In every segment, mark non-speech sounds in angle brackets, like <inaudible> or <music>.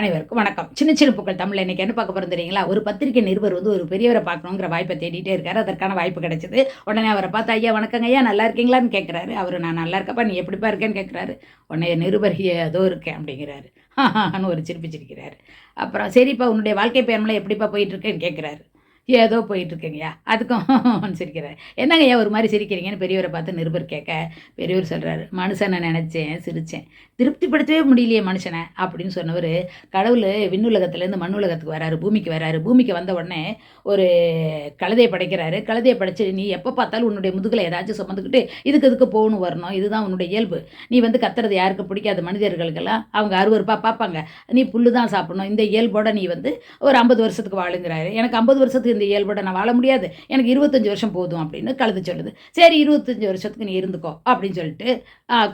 அனைவருக்கும் வணக்கம். சின்ன சின்ன பூக்கள் தமிழில் இன்றைக்கி என்ன பார்க்க போகிறோம் தெரியுங்களா? ஒரு பத்திரிகை நிருபர் வந்து ஒரு பெரியவரை பார்க்கணுங்கிற வாய்ப்பை தேடிட்டே இருக்காரு. அதற்கான வாய்ப்பு கிடைச்சது. உடனே அவரை பார்த்து ஐயா வணக்கங்க. ஐயா நல்லா இருக்கீங்களான்னு கேட்குறாரு அவர் நான் நல்லா இருக்கப்பா. நீ எப்படிப்பா இருக்கேன்னு கேட்குறாரு உடனே நிருபர் ஏதோ இருக்கேன் அப்படிங்கிறாரு. <laughs> ஆன்னு ஒரு சிரிப்பு சிரிக்கிறாரு. அப்புறம் சரிப்பா. உன்னுடைய வாழ்க்கை பயணம்லாம் எப்படிப்பா போயிட்டு இருக்கேன்னு கேட்குறாரு ஏதோ போயிட்டுருக்கேங்கய்யா. அதுக்கும் <laughs> சிரிக்கிறார். என்னங்கய்யா ஒரு மாதிரி சிரிக்கிறீங்கன்னு பெரியவரை பார்த்து நிருபர் கேட்க பெரியவர் சொல்கிறாரு மனுஷனை நினச்சேன் சிரித்தேன் திருப்திப்படுத்தவே முடியலையே மனுஷனை அப்படின்னு சொன்னவர் கடவுள் விண்ணுலகத்துலேருந்து மண்ணுலகத்துக்கு வராரு பூமிக்கு வராரு. பூமிக்கு வந்த உடனே ஒரு கழுதையை படைக்கிறாரு. கழுதையை படைச்சு நீ எப்போ பார்த்தாலும் உன்னுடைய முதுகில் ஏதாச்சும் சுமந்துக்கிட்டு இதுக்கு இதுக்கு போகணும் வரணும். இதுதான் உன்னுடைய இயல்பு. நீ வந்து கத்துறது யாருக்கு பிடிக்காத மனிதர்களுக்கெல்லாம் அவங்க அருவருப்பாக பார்ப்பாங்க. நீ புல்லு தான் சாப்பிடணும். இந்த இயல்போட நீ வந்து ஒரு ஐம்பது வருஷத்துக்கு வாழுங்கிறாரு. எனக்கு ஐம்பது வருஷத்துக்கு இந்த இயல்போட நான் வாழ முடியாது. எனக்கு இருபத்தஞ்சி வருஷம் போதும் அப்படின்னு கழுது சொல்லுது. சரி இருபத்தஞ்சி வருஷத்துக்கு நீ இருந்துக்கோ அப்படின்னு சொல்லிட்டு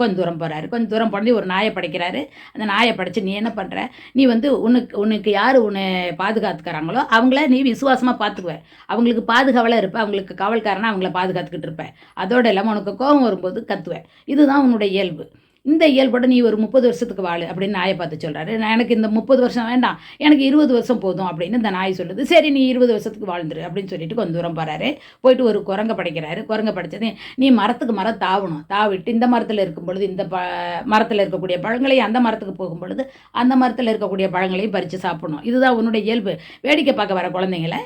கொஞ்சம் தூரம் போகிறாரு கொஞ்சம் தூரம் போனது ஒரு நாயை படைக்கிறாரு. அந்த நாயை படைச்சு நீ என்ன பண்ணுற நீ வந்து உனக்கு உனக்கு யார் உன்னை பாதுகாத்துக்கிறாங்களோ அவங்கள நீ விசுவாசமாக பார்த்துக்குவேன் அவங்களுக்கு பாதுகாவலாக இருப்பேன் அவங்களுக்கு காவல்காரனாக அவங்கள பாதுகாத்துக்கிட்டு இருப்பேன் அதோடு இல்லாமல் உனக்கு கோபம் வரும்போது கத்துவேன் இதுதான் உன்னுடைய இயல்பு. இந்த இயல்போட நீ ஒரு முப்பது வருஷத்துக்கு வாழு அப்படின்னு நாயை பார்த்து சொல்கிறாரு நான் எனக்கு இந்த முப்பது வருஷம் வேண்டாம். எனக்கு இருபது வருஷம் போதும் அப்படின்னு இந்த நாய் சொல்லுது. சரி நீ இருபது வருஷத்துக்கு வாழ்ந்துரு அப்படின்னு சொல்லிட்டு கொஞ்சம் தூரம் போகிறாரு போயிட்டு ஒரு குரங்க படைக்கிறாரு. குரங்க படைச்சது நீ மரத்துக்கு மரம் தாவணும். தாவிட்டு இந்த மரத்தில் இருக்கும் பொழுது இந்த ப மரத்தில் இருக்கக்கூடிய பழங்களையும் அந்த மரத்துக்கு போகும் பொழுது அந்த மரத்தில் இருக்கக்கூடிய பழங்களையும் பறித்து சாப்பிடணும். இதுதான் உன்னுடைய இயல்பு. வேடிக்கை பார்க்க வர குழந்தைங்களை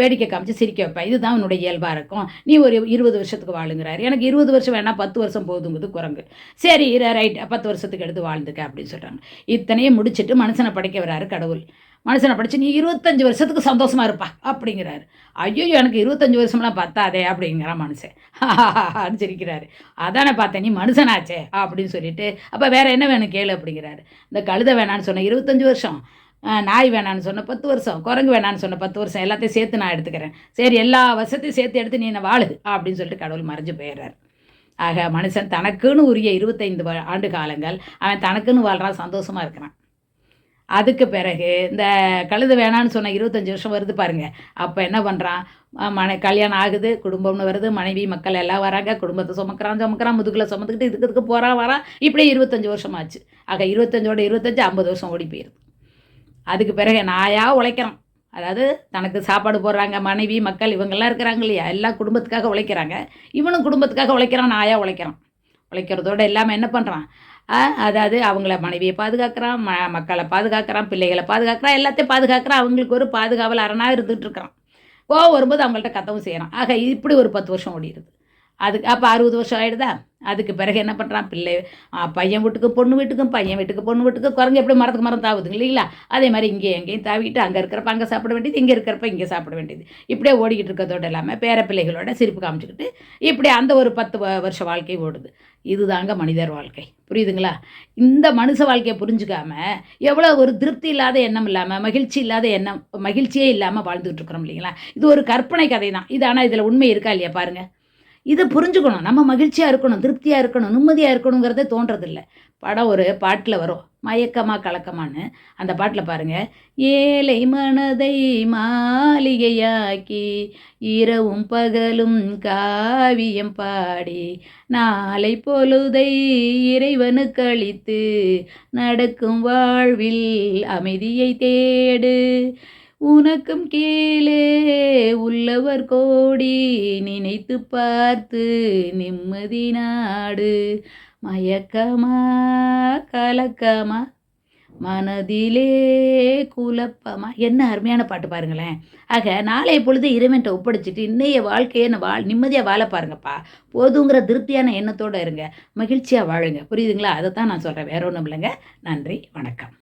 வேடிக்கை காமிச்சு சிரிக்க வைப்பேன். இதுதான் உன்னுடைய இயல்பாக இருக்கும். நீ ஒரு இருபது வருஷத்துக்கு வாழுங்கிறாரு. எனக்கு இருபது வருஷம் வேணால் பத்து வருஷம் போதுங்குது குரங்கு. சரி ரைட் பத்து வருஷத்துக்கு எடுத்து வாழ்ந்துக்க அப்படின்னு சொல்கிறாங்க இத்தனையும் முடிச்சுட்டு மனுஷனை படைக்க வராரு கடவுள். மனுஷனை படித்து நீ இருபத்தஞ்சி வருஷத்துக்கு சந்தோஷமாக இருப்பா அப்படிங்கிறாரு. ஐயோ எனக்கு இருபத்தஞ்சி வருஷம்லாம் பத்தாதே அப்படிங்கிற மனுஷன். சிரிக்கிறாரு. அதானே பார்த்தேன் நீ மனுஷனாச்சே அப்படின்னு சொல்லிட்டு அப்போ வேறு என்ன வேணும் கேளு அப்படிங்கிறாரு. இந்த கழுத வேணான்னு சொன்னேன் இருபத்தஞ்சி வருஷம். நாய் வேணான்னு சொன்ன பத்து வருஷம் குரங்கு வேணான்னு சொன்ன பத்து வருஷம் எல்லாத்தையும் சேர்த்து நான் எடுத்துக்கிறேன். சரி எல்லா வருஷத்தையும் சேர்த்து எடுத்து நீ என்ன வாழு அப்படின்னு சொல்லிட்டு கடவுள் மறைஞ்சு போயிடுறாரு. ஆக மனுஷன் தனக்குன்னு உரிய இருபத்தைந்து ஆண்டு காலங்கள் அவன் தனக்குன்னு வாழ்கிறான் சந்தோஷமாக இருக்கிறான். அதுக்கு பிறகு இந்த கழுது வேணான்னு சொன்ன இருபத்தஞ்சி வருஷம் வருது பாருங்க. அப்போ என்ன பண்ணுறான் மனை கல்யாணம் ஆகுது குடும்பம்னு வருது மனைவி மக்கள் எல்லாம் வராங்க குடும்பத்தை சுமக்கிறான் சுமக்கிறான் முதுகில் சுமந்துக்கிட்டு இதுக்கு இதுக்கு போகிறான் வரான். இப்படியே இருபத்தஞ்சி வருஷம் ஆச்சு ஆக இருபத்தஞ்சோட இருபத்தஞ்சி ஐம்பது வருஷம் ஓடி போயிருது. அதுக்கு பிறகு நாயாக உழைக்கிறோம். அதாவது தனக்கு சாப்பாடு போடுறாங்க மனைவி மக்கள் இவங்கெல்லாம் இருக்கிறாங்க இல்லையா? எல்லாம் குடும்பத்துக்காக உழைக்கிறாங்க. இவனும் குடும்பத்துக்காக உழைக்கிறான் நாயாக உழைக்கிறான். உழைக்கிறதோட எல்லாமே என்ன பண்ணுறான் அதாவது அவங்கள மனைவியை பாதுகாக்கிறான் ம மக்களை பாதுகாக்கிறான் பிள்ளைகளை பாதுகாக்கிறான் எல்லாத்தையும் பாதுகாக்கிறான். அவங்களுக்கு ஒரு பாதுகாவல் அரணாக இருந்துகிட்டு இருக்கிறான். கோவம் வரும்போது அவங்கள்ட்ட கத்தவும் செய்கிறான் ஆக இப்படி ஒரு பத்து வருஷம் ஓடிடுது. அதுக்கு அப்போ அறுபது வருஷம் ஆகிடுதா அதுக்கு பிறகு என்ன பண்ணுறான் பிள்ளை பையன் வீட்டுக்கு பொண்ணு வீட்டுக்கும் பையன் வீட்டுக்கு பொண்ணு வீட்டுக்கு குரங்கு எப்படி மரத்துக்கு மரம் தாவுதுங்க இல்லைங்களா? அதே மாதிரி இங்கே எங்கேயும் தாவிட்டு அங்கே இருக்கிறப்ப அங்கே சாப்பிட வேண்டியது இங்கே இருக்கிறப்ப இங்கே சாப்பிட வேண்டியது. இப்படியே ஓடிக்கிட்டு இருக்கிறதோட இல்லாமல் பேர பிள்ளைகளோட சிரிப்பு காமிச்சிக்கிட்டு இப்படியே அந்த ஒரு பத்து வருஷ வாழ்க்கை ஓடுது. இதுதாங்க மனிதர் வாழ்க்கை. புரியுதுங்களா? இந்த மனுஷ வாழ்க்கையை புரிஞ்சுக்காம எவ்வளோ ஒரு திருப்தி இல்லாத எண்ணம் இல்லாமல் மகிழ்ச்சி இல்லாத எண்ணம் மகிழ்ச்சியே இல்லாமல் வாழ்ந்துகிட்டு இருக்கிறோம் இல்லைங்களா? இது ஒரு கற்பனை கதை தான் இது ஆனால் இதில் உண்மை இருக்கா இல்லையா பாருங்கள் இதை புரிஞ்சுக்கணும். நம்ம மகிழ்ச்சியாக இருக்கணும் திருப்தியாக இருக்கணும் நிம்மதியாக இருக்கணுங்கிறதே தோன்றதில்லை. படம் ஒரு பாட்டில் வரும். மயக்கமா கலக்கமான்னு. அந்த பாட்டில் பாருங்கள் ஏழை மனதை மாளிகையாக்கி இரவும் பகலும் காவியம் பாடி நாளை பொழுதை இறைவனு கழித்து நடக்கும் வாழ்வில் அமைதியை தேடு. உனக்கும் கீழே உள்ளவர் கோடி நினைத்து பார்த்து நிம்மதி நாடு. மயக்கமா கலக்கமா மனதிலே குழப்பமா? என்ன அருமையான பாட்டு பாருங்களேன். ஆக நாளைய பொழுது இறைவன்ட்ட ஒப்படைச்சிட்டு இன்னைய வாழ்க்கையை வாழ் நிம்மதியாக வாழ பாருங்கப்பா. போதுங்கிற திருப்தியான எண்ணத்தோடு இருங்க. மகிழ்ச்சியாக வாழுங்க. புரியுதுங்களா? அதை தான் நான் சொல்கிறேன் வேற ஒன்றும் இல்லைங்க. நன்றி வணக்கம்.